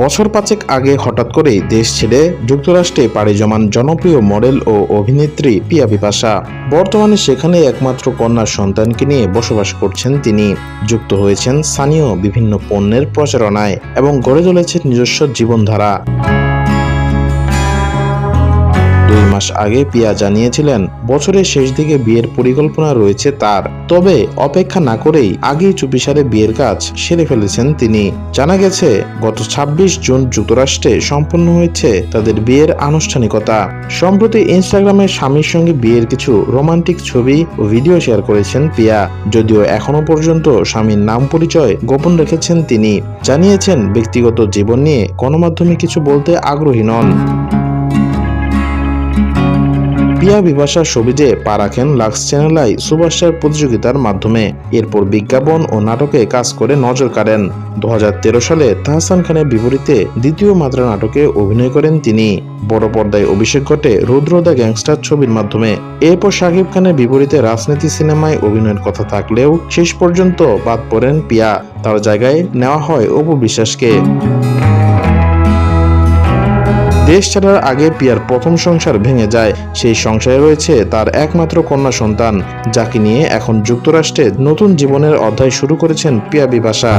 বছর পাঁচেক আগে হঠাৎ করেই দেশ ছেড়ে যুক্তরাষ্ট্রে পাড়ি জমান জনপ্রিয় মডেল ও অভিনেত্রী পিয়া বিপাশা। বর্তমানে সেখানে একমাত্র কন্যা সন্তানকে নিয়ে বসবাস করছেন তিনি। যুক্ত হয়েছেন স্থানীয় বিভিন্ন পণ্যের প্রচারণায় এবং গড়ে তুলেছেন নিজস্ব জীবনধারা। দুই মাস আগে পিয়া জানিয়েছিলেন, বছরের শেষ দিকে বিয়ের পরিকল্পনা রয়েছে তার। তবে অপেক্ষা না করেই আগেই চুপিসারে বিয়ের কাজ সেরে ফেলেছেন তিনি। জানা গেছে, গত ২৬ জুন যুক্তরাষ্ট্রে সম্পন্ন হয়েছে তাদের বিয়ের আনুষ্ঠানিকতা। সম্প্রতি ইনস্টাগ্রামে স্বামীর সঙ্গে বিয়ের কিছু রোমান্টিক ছবি ও ভিডিও শেয়ার করেছেন পিয়া। যদিও এখনও পর্যন্ত স্বামীর নাম পরিচয় গোপন রেখেছেন তিনি। জানিয়েছেন, ব্যক্তিগত জীবন নিয়ে গণমাধ্যমে কিছু বলতে আগ্রহী নন। পিয়া বিভাষা ছবিতে পা রাখেন লাক্স চ্যানেলাই সুপারস্টার প্রতিযোগিতার মাধ্যমে। এরপর বিজ্ঞাপন ও নাটকে কাজ করে নজর কাড়েন। দু হাজার তেরো সালে তাহসান খানের বিপরীতে দ্বিতীয় মাত্রা নাটকে অভিনয় করেন তিনি। বড় পর্দায় অভিষেক ঘটে রুদ্র দ্য গ্যাংস্টার ছবির মাধ্যমে। এরপর শাকিব খানের বিপরীতে রাজনীতি সিনেমায় অভিনয়ের কথা থাকলেও শেষ পর্যন্ত বাদ পড়েন পিয়া। তার জায়গায় নেওয়া হয় অপু বিশ্বাসকে। দেশ ছাড়ার আগে পিয়ার প্রথম সংসার ভেঙে যায়। সেই সংসারে রয়েছে তার একমাত্র কন্যা সন্তান, যাকে নিয়ে এখন যুক্তরাষ্ট্রে নতুন জীবনের অধ্যায় শুরু করেছেন পিয়া বিপাশা।